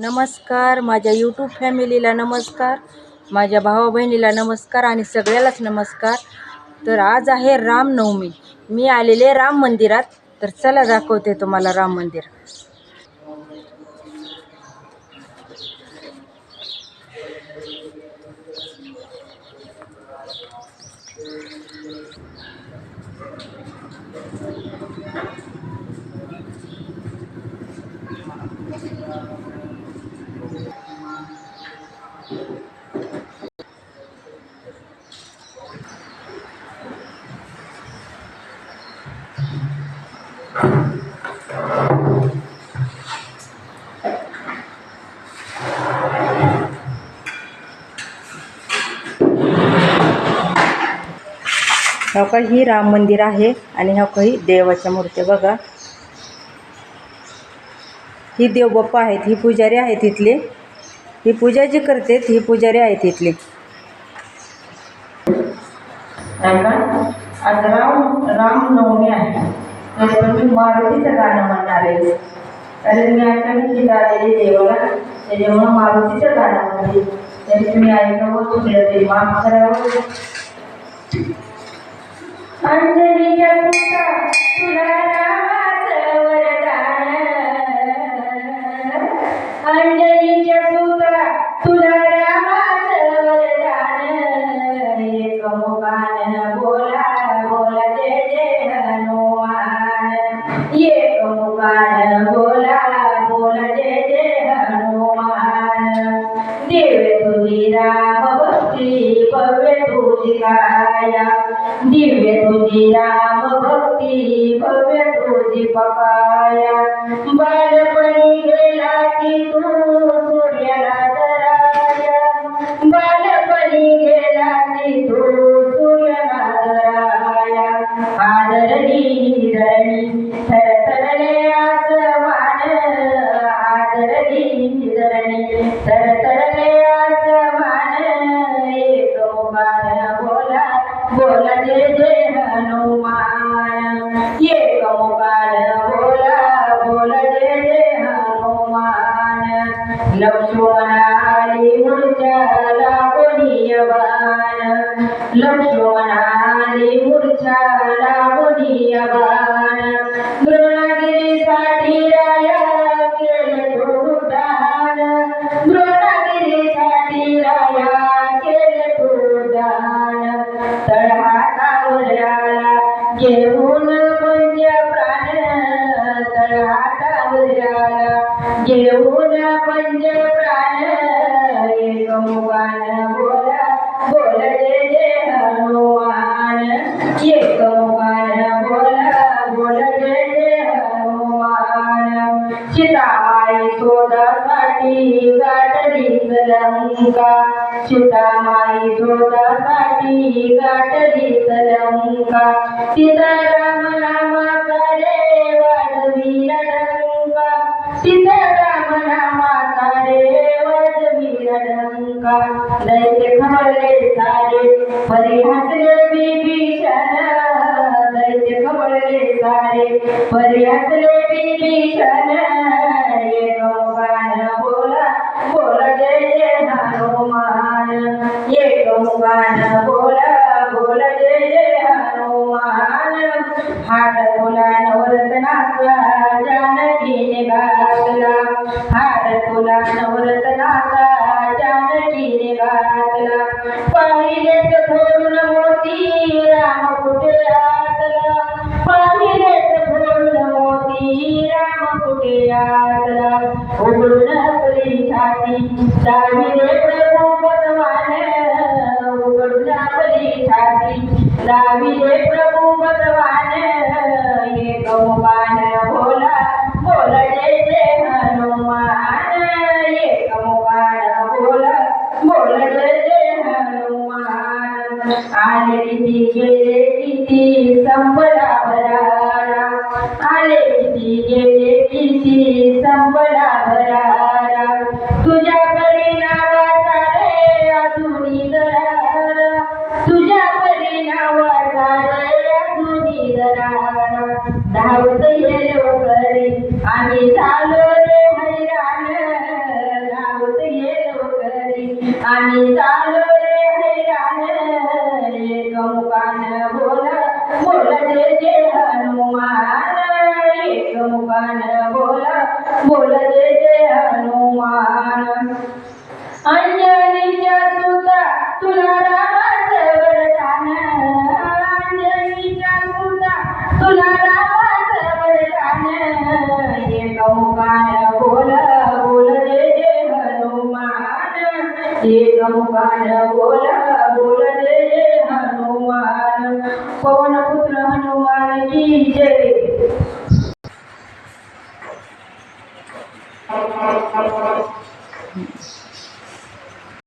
नमस्कार. माझ्या यूट्यूब फॅमिलीला नमस्कार. माझ्या भावा बहिणीला नमस्कार आणि सगळ्यालाच नमस्कार. तर आज आहे रामनवमी. मी आलेले राम मंदिरात. तर चला दाखवते तुम्हाला राम मंदिर. ह्या काही ही राम मंदिर आहे आणि ह्या काही देवाच्या मूर्त्या बघा. ही देवबाप्पा आहेत ही पुजारी आहेत तिथले ही पूजा जी करते ही पुजारी आहेत इथली. आज राम रामनवमी आहे. तर मी मारुतीचं गाणं म्हणणार आहे. कारण मी अचानक तिथं आलेली देवाला त्याच्यामुळं मारुतीचं गाणं म्हणते. त्याची तुम्ही ऐकावं चुकलं ते माफ करावं. अंजलीच्या तुला भक्ती भव्य तुझी काया दिव्य तुझी राम भक्ती भव्य तुझी पकाया बालपणी गेला की तू सूर्याला दराया बालपणी गेला की तू सूर्याला दराया आदरणी धरणी बोला बोला जय हनुमान एक मुखान बोला हनुमान लक्ष्मण आली बाण लक्ष्मण आली बाण राया घेऊन पंच प्राण तळहातावर आला घेऊन पंज गाठलीच लंका सीतामाई शोधासाठी गाठली लंका. सीताराम नामाचा रे वाजवी डंका सीताराम नामाचा रे वाजवी डंका दैत्य खबरले सारे परी हसले विभीषण दैत्य खबरले सारे परी हसले विभीषण ये गोपाल बोला हनुमान एक मुखान बोला बोला जय जय हनुमान. हात तुला नवरत्नाचा जानकीने घातला हात तुला नवरत्न आपली प्रभु भगवान ये मुखान भोला बोल जय जय हनुमान ये मुखान भोला बोल जय जय हनुमान आले किती गेले किती संपला भरारा आले किती गेले किती संपला भरारा धावत येलो करी आम्ही झालो रे हैराण. आम्ही चालो रे हैराण. एक मुखान बोल बोल जय हनुमान. एक मुखान बोल बोल जय हनुमान. अंजनीच्या सुता तुला हनुमान बोला बोल जय हनुमान पवन पुत्र हनुमान की जय